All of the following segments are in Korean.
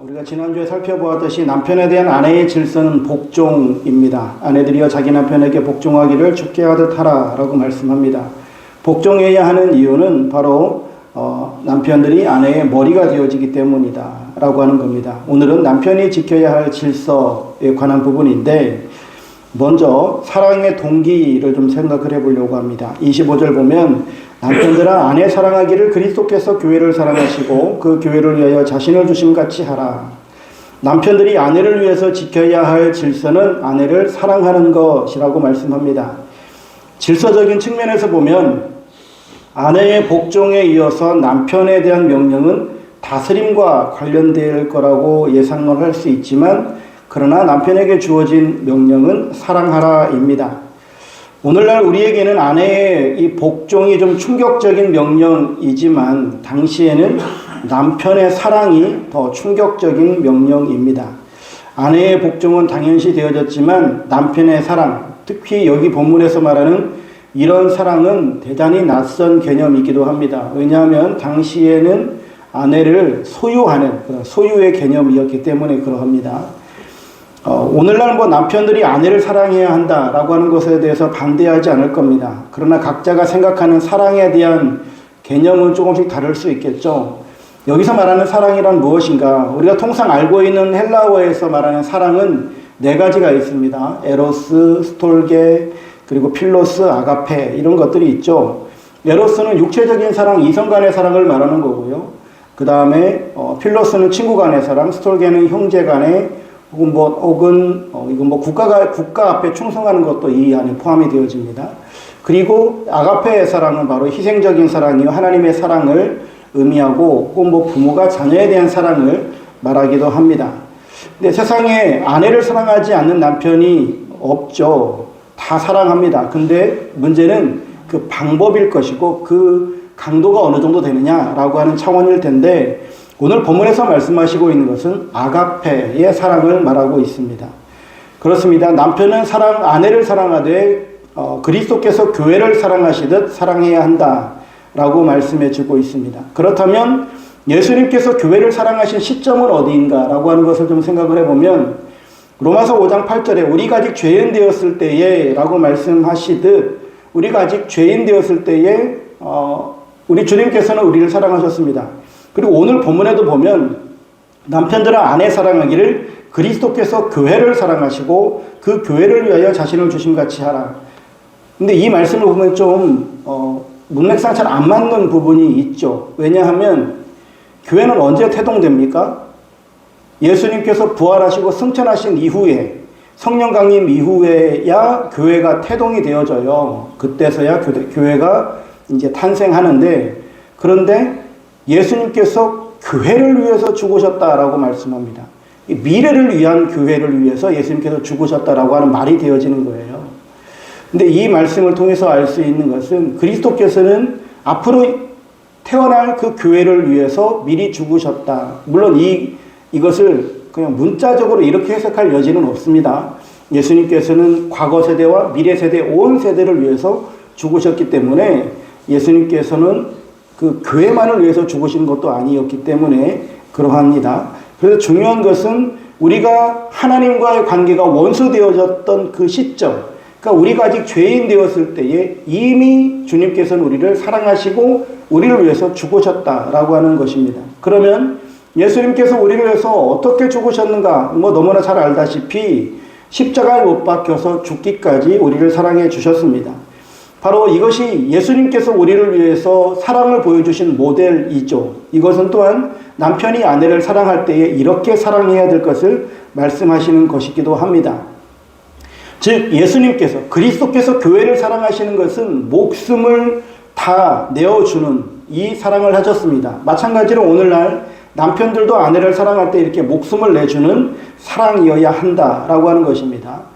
우리가 지난주에 살펴보았듯이 남편에 대한 아내의 질서는 복종입니다. 아내들이여 자기 남편에게 복종하기를 죽게 하듯 하라라고 말씀합니다. 복종해야 하는 이유는 바로 어, 남편들이 아내의 머리가 되어지기 때문이다라고 하는 겁니다. 오늘은 남편이 지켜야 할 질서에 관한 부분인데 먼저 사랑의 동기를 좀 생각을 해보려고 합니다. 25절 보면 남편들아 아내 사랑하기를 그리스도께서 교회를 사랑하시고 그 교회를 위하여 자신을 주심 같이 하라. 남편들이 아내를 위해서 지켜야 할 질서는 아내를 사랑하는 것이라고 말씀합니다. 질서적인 측면에서 보면 아내의 복종에 이어서 남편에 대한 명령은 다스림과 관련될 거라고 예상을 할 수 있지만 그러나 남편에게 주어진 명령은 사랑하라입니다. 오늘날 우리에게는 아내의 이 복종이 좀 충격적인 명령이지만 당시에는 남편의 사랑이 더 충격적인 명령입니다. 아내의 복종은 당연시 되어졌지만 남편의 사랑, 특히 여기 본문에서 말하는 이런 사랑은 대단히 낯선 개념이기도 합니다. 왜냐하면 당시에는 아내를 소유하는 소유의 개념이었기 때문에 그러합니다. 어, 오늘날 뭐 남편들이 아내를 사랑해야 한다라고 하는 것에 대해서 반대하지 않을 겁니다. 그러나 각자가 생각하는 사랑에 대한 개념은 조금씩 다를 수 있겠죠. 여기서 말하는 사랑이란 무엇인가? 우리가 통상 알고 있는 헬라어에서 말하는 사랑은 네 가지가 있습니다. 에로스, 스톨게, 그리고 필로스, 아가페 이런 것들이 있죠. 에로스는 육체적인 사랑, 이성 간의 사랑을 말하는 거고요. 그 다음에 어, 필로스는 친구 간의 사랑, 스톨게는 형제 간의 혹은 뭐 혹은 어, 이건 뭐 국가가 국가 앞에 충성하는 것도 이 안에 포함이 되어집니다. 그리고 아가페의 사랑은 바로 희생적인 사랑이요 하나님의 사랑을 의미하고 혹은 뭐 부모가 자녀에 대한 사랑을 말하기도 합니다. 근데 세상에 아내를 사랑하지 않는 남편이 없죠. 다 사랑합니다. 근데 문제는 그 방법일 것이고 그 강도가 어느 정도 되느냐라고 하는 차원일 텐데 오늘 본문에서 말씀하시고 있는 것은 아가페의 사랑을 말하고 있습니다. 그렇습니다. 남편은 사랑 아내를 사랑하되 어, 그리스도께서 교회를 사랑하시듯 사랑해야 한다 라고 말씀해 주고 있습니다. 그렇다면 예수님께서 교회를 사랑하신 시점은 어디인가 라고 하는 것을 좀 생각을 해보면 로마서 5장 8절에 우리가 아직 죄인 되었을 때에 라고 말씀하시듯 우리가 아직 죄인 되었을 때에 어, 우리 주님께서는 우리를 사랑하셨습니다. 그리고 오늘 본문에도 보면 남편들은 아내 사랑하기를 그리스도께서 교회를 사랑하시고 그 교회를 위하여 자신을 주심 같이 하라. 근데 이 말씀을 보면 좀 어, 문맥상 잘 안 맞는 부분이 있죠. 왜냐하면 교회는 언제 태동됩니까? 예수님께서 부활하시고 승천하신 이후에 성령 강림 이후에야 교회가 태동이 되어져요. 그때서야 교회가 이제 탄생하는데 그런데 예수님께서 교회를 위해서 죽으셨다라고 말씀합니다. 미래를 위한 교회를 위해서 예수님께서 죽으셨다라고 하는 말이 되어지는 거예요. 근데 이 말씀을 통해서 알 수 있는 것은 그리스도께서는 앞으로 태어날 그 교회를 위해서 미리 죽으셨다. 물론 이, 이것을 그냥 문자적으로 이렇게 해석할 여지는 없습니다. 예수님께서는 과거 세대와 미래 세대 온 세대를 위해서 죽으셨기 때문에 예수님께서는 그 교회만을 위해서 죽으신 것도 아니었기 때문에 그러합니다. 그래서 중요한 것은 우리가 하나님과의 관계가 원수되어졌던 그 시점, 그러니까 우리가 아직 죄인 되었을 때에 이미 주님께서는 우리를 사랑하시고 우리를 위해서 죽으셨다라고 하는 것입니다. 그러면 예수님께서 우리를 위해서 어떻게 죽으셨는가? 뭐 너무나 잘 알다시피 십자가에 못 박혀서 죽기까지 우리를 사랑해 주셨습니다. 바로 이것이 예수님께서 우리를 위해서 사랑을 보여주신 모델이죠. 이것은 또한 남편이 아내를 사랑할 때에 이렇게 사랑해야 될 것을 말씀하시는 것이기도 합니다. 즉, 예수님께서, 그리스도께서 교회를 사랑하시는 것은 목숨을 다 내어주는 이 사랑을 하셨습니다. 마찬가지로 오늘날 남편들도 아내를 사랑할 때 이렇게 목숨을 내주는 사랑이어야 한다라고 하는 것입니다.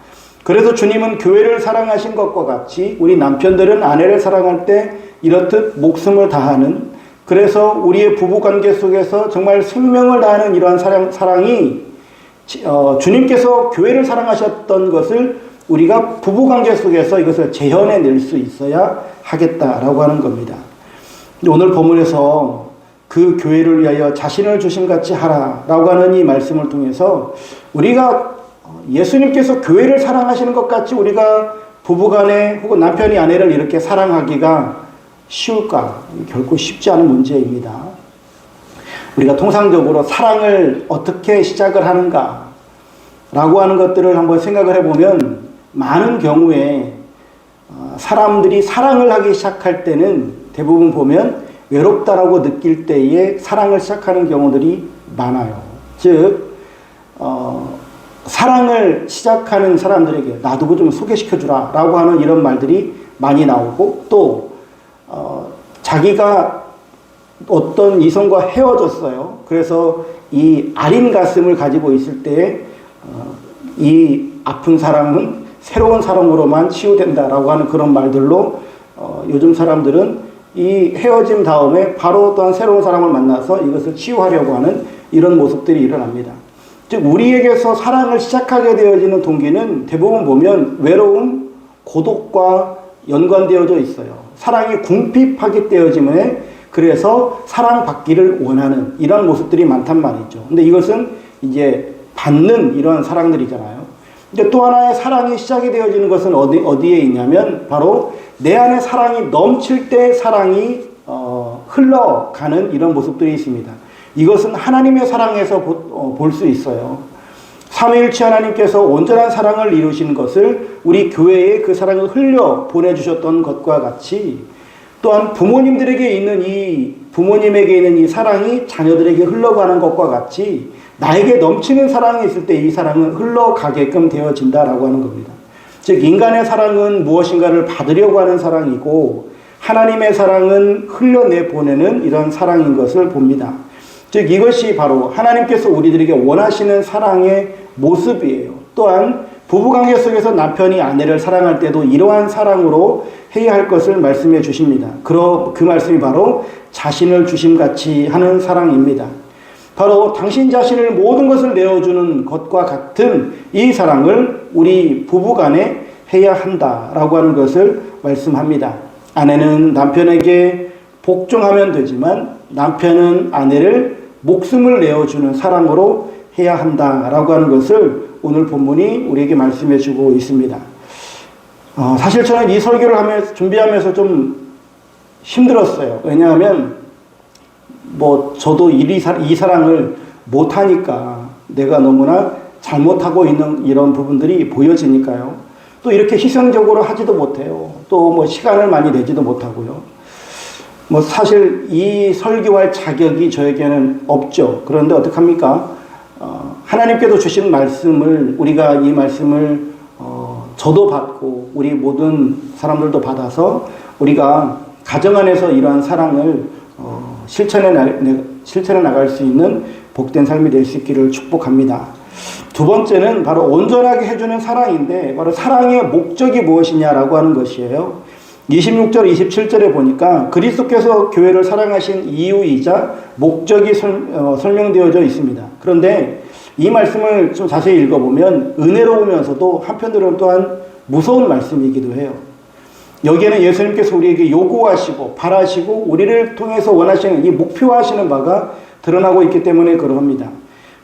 그래서 주님은 교회를 사랑하신 것과 같이 우리 남편들은 아내를 사랑할 때 이렇듯 목숨을 다하는 그래서 우리의 부부 관계 속에서 정말 생명을 다하는 이러한 사랑, 사랑이 어, 주님께서 교회를 사랑하셨던 것을 우리가 부부 관계 속에서 이것을 재현해 낼 수 있어야 하겠다라고 하는 겁니다. 오늘 본문에서 그 교회를 위하여 자신을 주심같이 하라라고 하는 이 말씀을 통해서 우리가 예수님께서 교회를 사랑하시는 것 같이 우리가 부부간에 혹은 남편이 아내를 이렇게 사랑하기가 쉬울까? 결코 쉽지 않은 문제입니다. 우리가 통상적으로 사랑을 어떻게 시작을 하는가? 라고 하는 것들을 한번 생각을 해보면 많은 경우에 어, 사람들이 사랑을 하기 시작할 때는 대부분 보면 외롭다라고 느낄 때에 사랑을 시작하는 경우들이 많아요. 즉, 어, 사랑을 시작하는 사람들에게 나도 좀 소개시켜 주라 라고 하는 이런 말들이 많이 나오고 또, 어, 자기가 어떤 이성과 헤어졌어요. 그래서 이 아린 가슴을 가지고 있을 때, 어, 이 아픈 사람은 새로운 사람으로만 치유된다라고 하는 그런 말들로 어, 요즘 사람들은 이 헤어짐 다음에 바로 또한 새로운 사람을 만나서 이것을 치유하려고 하는 이런 모습들이 일어납니다. 즉 우리에게서 사랑을 시작하게 되어지는 동기는 대부분 보면 외로움, 고독과 연관되어져 있어요. 사랑이 궁핍하게 되어짐에 그래서 사랑받기를 원하는 이런 모습들이 많단 말이죠. 근데 이것은 이제 받는 이런 사랑들이잖아요. 근데 또 하나의 사랑이 시작이 되어지는 것은 어디, 어디에 있냐면 바로 내 안에 사랑이 넘칠 때 사랑이 어, 흘러가는 이런 모습들이 있습니다. 이것은 하나님의 사랑에서 어, 볼수 있어요. 삼위일체 하나님께서 온전한 사랑을 이루신 것을 우리 교회에 그 사랑을 흘려 보내주셨던 것과 같이 또한 부모님들에게 있는 이 부모님에게 있는 이 사랑이 자녀들에게 흘러가는 것과 같이 나에게 넘치는 사랑이 있을 때 이 사랑은 흘러가게끔 되어진다라고 하는 겁니다. 즉 인간의 사랑은 무엇인가를 받으려고 하는 사랑이고 하나님의 사랑은 흘려내 보내는 이런 사랑인 것을 봅니다. 즉 이것이 바로 하나님께서 우리들에게 원하시는 사랑의 모습이에요. 또한 부부관계 속에서 남편이 아내를 사랑할 때도 이러한 사랑으로 해야 할 것을 말씀해 주십니다. 그, 그 말씀이 바로 자신을 주심같이 하는 사랑입니다. 바로 당신 자신을 모든 것을 내어주는 것과 같은 이 사랑을 우리 부부간에 해야 한다라고 하는 것을 말씀합니다. 아내는 남편에게 복종하면 되지만 남편은 아내를 목숨을 내어주는 사랑으로 해야 한다라고 하는 것을 오늘 본문이 우리에게 말씀해 주고 있습니다. 어, 사실 저는 이 설교를 하면서, 준비하면서 좀 힘들었어요. 왜냐하면 뭐 저도 이, 이 사랑을 못하니까 내가 너무나 잘못하고 있는 이런 부분들이 보여지니까요. 또 이렇게 희생적으로 하지도 못해요. 또 뭐 시간을 많이 내지도 못하고요. 뭐 사실 이 설교할 자격이 저에게는 없죠. 그런데 어떡합니까? 어, 하나님께서 주신 말씀을 우리가 이 말씀을 어, 저도 받고 우리 모든 사람들도 받아서 우리가 가정 안에서 이러한 사랑을 어, 실천해, 나, 실천해 나갈 수 있는 복된 삶이 될 수 있기를 축복합니다. 두 번째는 바로 온전하게 해주는 사랑인데 바로 사랑의 목적이 무엇이냐라고 하는 것이에요. 26절, 27절에 보니까 그리스도께서 교회를 사랑하신 이유이자 목적이 설, 어, 설명되어져 있습니다. 그런데 이 말씀을 좀 자세히 읽어보면 은혜로우면서도 한편으로는 또한 무서운 말씀이기도 해요. 여기에는 예수님께서 우리에게 요구하시고 바라시고 우리를 통해서 원하시는 이 목표하시는 바가 드러나고 있기 때문에 그러합니다.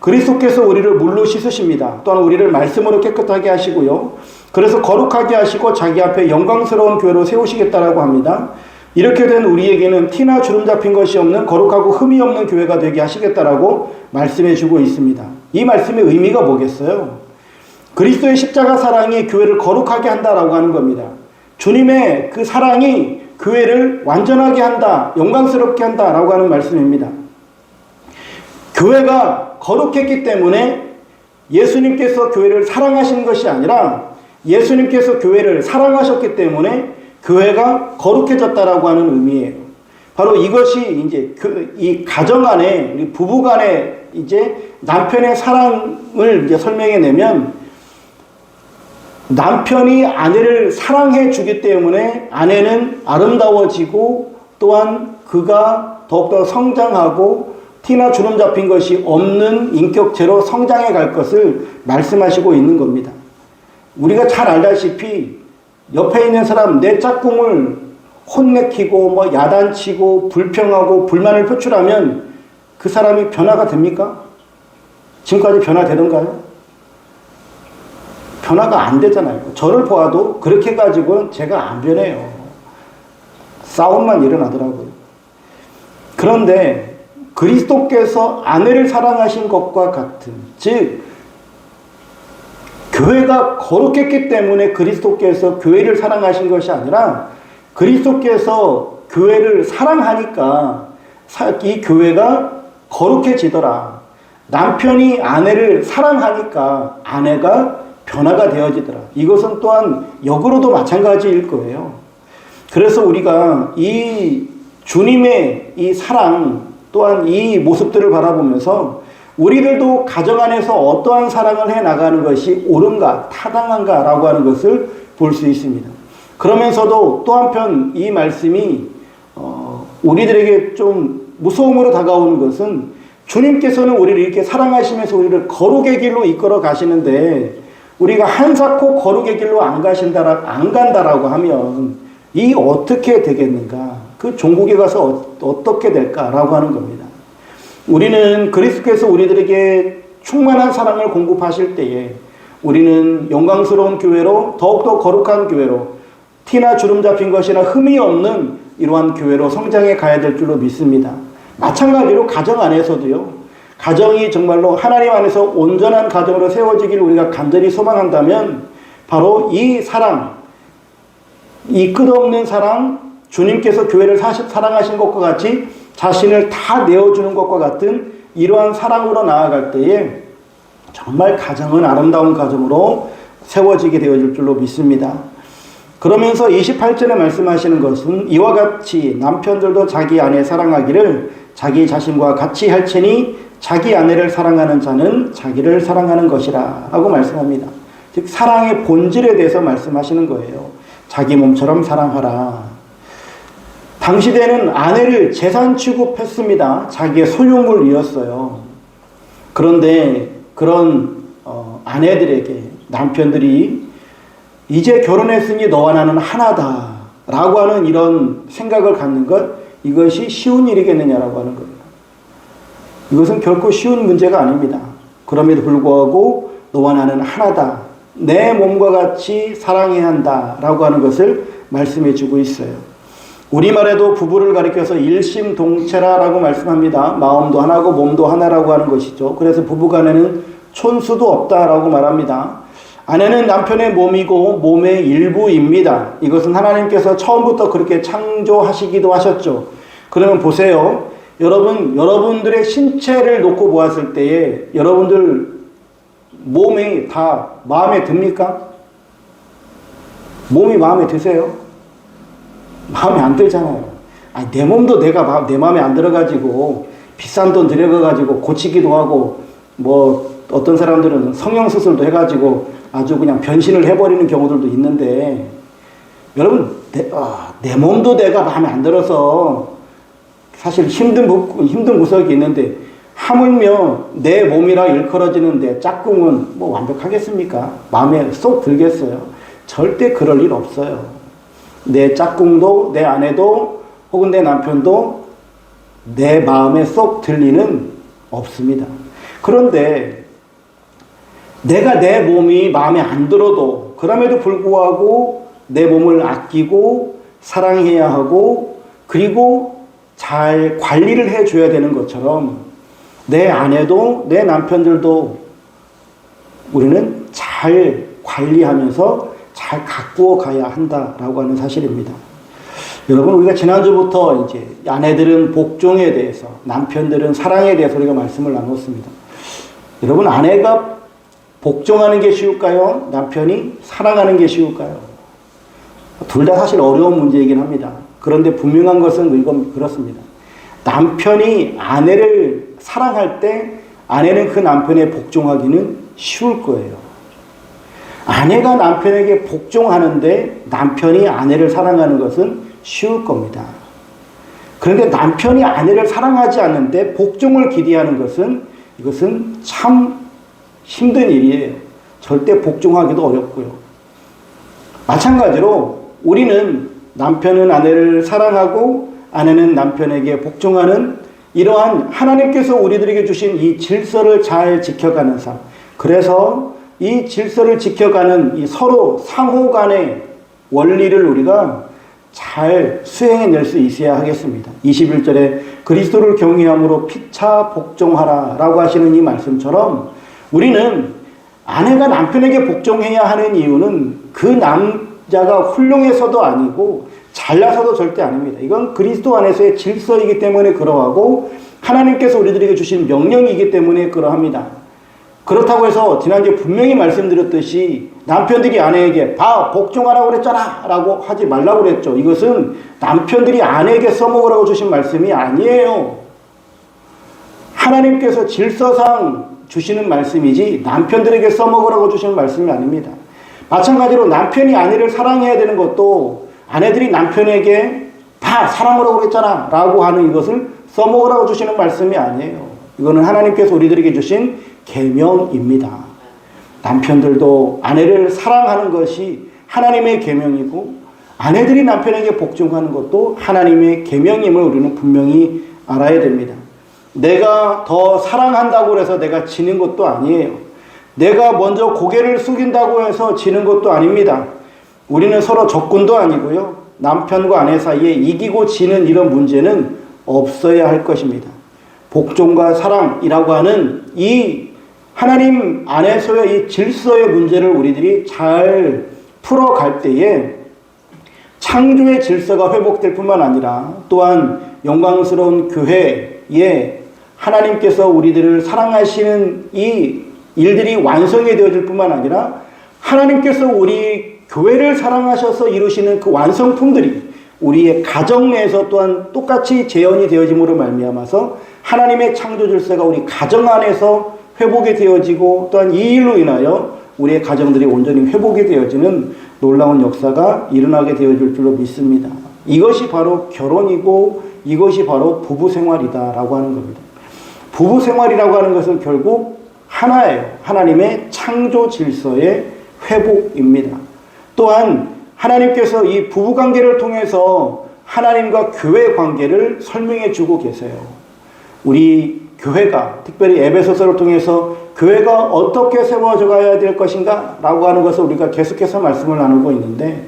그리스도께서 우리를 물로 씻으십니다. 또한 우리를 말씀으로 깨끗하게 하시고요. 그래서 거룩하게 하시고 자기 앞에 영광스러운 교회로 세우시겠다라고 합니다. 이렇게 된 우리에게는 티나 주름 잡힌 것이 없는 거룩하고 흠이 없는 교회가 되게 하시겠다라고 말씀해 주고 있습니다. 이 말씀의 의미가 뭐겠어요? 그리스도의 십자가 사랑이 교회를 거룩하게 한다라고 하는 겁니다. 주님의 그 사랑이 교회를 완전하게 한다, 영광스럽게 한다라고 하는 말씀입니다. 교회가 거룩했기 때문에 예수님께서 교회를 사랑하신 것이 아니라 예수님께서 교회를 사랑하셨기 때문에 교회가 거룩해졌다라고 하는 의미예요. 바로 이것이 이제 그 이 가정 안에 부부 간에 이제 남편의 사랑을 이제 설명해 내면 남편이 아내를 사랑해 주기 때문에 아내는 아름다워지고 또한 그가 더욱더 성장하고 티나 주름 잡힌 것이 없는 인격체로 성장해 갈 것을 말씀하시고 있는 겁니다. 우리가 잘 알다시피 옆에 있는 사람 내 짝꿍을 혼내키고 뭐 야단치고 불평하고 불만을 표출하면 그 사람이 변화가 됩니까? 지금까지 변화되던가요? 변화가 안 되잖아요. 저를 보아도 그렇게 가지고는 제가 안 변해요. 싸움만 일어나더라고요. 그런데 그리스도께서 아내를 사랑하신 것과 같은, 즉, 교회가 거룩했기 때문에 그리스도께서 교회를 사랑하신 것이 아니라 그리스도께서 교회를 사랑하니까 이 교회가 거룩해지더라. 남편이 아내를 사랑하니까 아내가 변화가 되어지더라. 이것은 또한 역으로도 마찬가지일 거예요. 그래서 우리가 이 주님의 이 사랑 또한 이 모습들을 바라보면서 우리들도 가정 안에서 어떠한 사랑을 해 나가는 것이 옳은가, 타당한가라고 하는 것을 볼 수 있습니다. 그러면서도 또 한편 이 말씀이 어, 우리들에게 좀 무서움으로 다가오는 것은 주님께서는 우리를 이렇게 사랑하시면서 우리를 거룩의 길로 이끌어 가시는데 우리가 한사코 거룩의 길로 안 가신다라 안 간다라고 하면 이 어떻게 되겠는가? 그 종국에 가서 어, 떻게 될까라고 하는 겁니다. 우리는 그리스도께서 우리들에게 충만한 사랑을 공급하실 때에 우리는 영광스러운 교회로 더욱더 거룩한 교회로 티나 주름 잡힌 것이나 흠이 없는 이러한 교회로 성장해 가야 될 줄로 믿습니다. 마찬가지로 가정 안에서도요. 가정이 정말로 하나님 안에서 온전한 가정으로 세워지기를 우리가 간절히 소망한다면 바로 이 사랑, 이 끝없는 사랑, 주님께서 교회를 사랑하신 것과 같이 자신을 다 내어주는 것과 같은 이러한 사랑으로 나아갈 때에 정말 가정은 아름다운 가정으로 세워지게 되어질 줄로 믿습니다. 그러면서 28절에 말씀하시는 것은 이와 같이 남편들도 자기 아내 사랑하기를 자기 자신과 같이 할 테니 자기 아내를 사랑하는 자는 자기를 사랑하는 것이라 라고 말씀합니다. 즉 사랑의 본질에 대해서 말씀하시는 거예요. 자기 몸처럼 사랑하라. 당시대는 아내를 재산 취급했습니다. 자기의 소유물이었어요. 그런데 그런 어, 아내들에게 남편들이 이제 결혼했으니 너와 나는 하나다. 라고 하는 이런 생각을 갖는 것, 이것이 쉬운 일이겠느냐라고 하는 겁니다. 이것은 결코 쉬운 문제가 아닙니다. 그럼에도 불구하고 너와 나는 하나다. 내 몸과 같이 사랑해야 한다. 라고 하는 것을 말씀해 주고 있어요. 우리말에도 부부를 가리켜서 일심동체라라고 말씀합니다. 마음도 하나고 몸도 하나라고 하는 것이죠. 그래서 부부간에는 촌수도 없다라고 말합니다. 아내는 남편의 몸이고 몸의 일부입니다. 이것은 하나님께서 처음부터 그렇게 창조하시기도 하셨죠. 그러면 보세요. 여러분, 여러분들의 신체를 놓고 보았을 때에 여러분들 몸이 다 마음에 듭니까? 몸이 마음에 드세요? 마음에 안 들잖아요. 아니, 내 몸도 내가 내 마음에 안 들어가지고 비싼 돈 들여가지고 고치기도 하고 뭐 어떤 사람들은 성형수술도 해가지고 아주 그냥 변신을 해버리는 경우들도 있는데 여러분 내, 아, 내 몸도 내가 마음에 안 들어서 사실 힘든 힘든 구석이 있는데 하물며 내 몸이라 일컬어지는 내 짝꿍은 뭐 완벽하겠습니까? 마음에 쏙 들겠어요? 절대 그럴 일 없어요. 내 짝꿍도 내 아내도 혹은 내 남편도 내 마음에 쏙 들리는 없습니다. 그런데 내가 내 몸이 마음에 안 들어도 그럼에도 불구하고 내 몸을 아끼고 사랑해야 하고 그리고 잘 관리를 해줘야 되는 것처럼 내 아내도 내 남편들도 우리는 잘 관리하면서 잘 가꾸어 가야 한다라고 하는 사실입니다. 여러분 우리가 지난주부터 이제 아내들은 복종에 대해서 남편들은 사랑에 대해서 우리가 말씀을 나눴습니다. 여러분 아내가 복종하는 게 쉬울까요? 남편이 사랑하는 게 쉬울까요? 둘 다 사실 어려운 문제이긴 합니다. 그런데 분명한 것은 이건 그렇습니다. 남편이 아내를 사랑할 때 아내는 그 남편의 복종하기는 쉬울 거예요. 아내가 남편에게 복종하는데 남편이 아내를 사랑하는 것은 쉬울 겁니다. 그런데 남편이 아내를 사랑하지 않는데 복종을 기대하는 것은 이것은 참 힘든 일이에요. 절대 복종하기도 어렵고요. 마찬가지로 우리는 남편은 아내를 사랑하고 아내는 남편에게 복종하는 이러한 하나님께서 우리들에게 주신 이 질서를 잘 지켜가는 삶. 그래서 이 질서를 지켜가는 이 서로 상호 간의 원리를 우리가 잘 수행해 낼 수 있어야 하겠습니다. 21절에 그리스도를 경외함으로 피차 복종하라 라고 하시는 이 말씀처럼 우리는 아내가 남편에게 복종해야 하는 이유는 그 남자가 훌륭해서도 아니고 잘나서도 절대 아닙니다. 이건 그리스도 안에서의 질서이기 때문에 그러하고 하나님께서 우리들에게 주신 명령이기 때문에 그러합니다. 그렇다고 해서 지난주에 분명히 말씀드렸듯이 남편들이 아내에게 봐 복종하라고 그랬잖아 라고 하지 말라고 그랬죠. 이것은 남편들이 아내에게 써먹으라고 주신 말씀이 아니에요. 하나님께서 질서상 주시는 말씀이지 남편들에게 써먹으라고 주시는 말씀이 아닙니다. 마찬가지로 남편이 아내를 사랑해야 되는 것도 아내들이 남편에게 다 사랑하라고 그랬잖아 라고 하는 이것을 써먹으라고 주시는 말씀이 아니에요. 이거는 하나님께서 우리들에게 주신 계명입니다. 남편들도 아내를 사랑하는 것이 하나님의 계명이고 아내들이 남편에게 복종하는 것도 하나님의 계명임을 우리는 분명히 알아야 됩니다. 내가 더 사랑한다고 해서 내가 지는 것도 아니에요. 내가 먼저 고개를 숙인다고 해서 지는 것도 아닙니다. 우리는 서로 적군도 아니고요. 남편과 아내 사이에 이기고 지는 이런 문제는 없어야 할 것입니다. 복종과 사랑이라고 하는 이 하나님 안에서의 이 질서의 문제를 우리들이 잘 풀어갈 때에 창조의 질서가 회복될 뿐만 아니라 또한 영광스러운 교회에 하나님께서 우리들을 사랑하시는 이 일들이 완성이 되어질 뿐만 아니라 하나님께서 우리 교회를 사랑하셔서 이루시는 그 완성품들이 우리의 가정 내에서 또한 똑같이 재현이 되어짐으로 말미암아서 하나님의 창조 질서가 우리 가정 안에서 회복이 되어지고 또한 이 일로 인하여 우리의 가정들이 온전히 회복이 되어지는 놀라운 역사가 일어나게 되어질 줄로 믿습니다. 이것이 바로 결혼이고 이것이 바로 부부 생활이다라고 하는 겁니다. 부부 생활이라고 하는 것은 결국 하나예요. 하나님의 창조 질서의 회복입니다. 또한 하나님께서 이 부부 관계를 통해서 하나님과 교회 관계를 설명해 주고 계세요. 우리 교회가 특별히 에베소서를 통해서 교회가 어떻게 세워져 가야 될 것인가 라고 하는 것을 우리가 계속해서 말씀을 나누고 있는데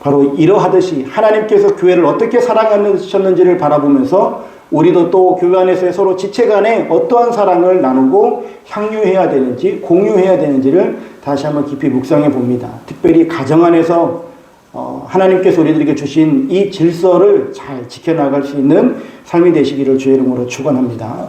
바로 이러하듯이 하나님께서 교회를 어떻게 사랑하셨는지를 바라보면서 우리도 또 교회 안에서 서로 지체 간에 어떠한 사랑을 나누고 향유해야 되는지 공유해야 되는지를 다시 한번 깊이 묵상해 봅니다. 특별히 가정 안에서 어, 하나님께서 우리들에게 주신 이 질서를 잘 지켜나갈 수 있는 삶이 되시기를 주의 이름으로 축원합니다.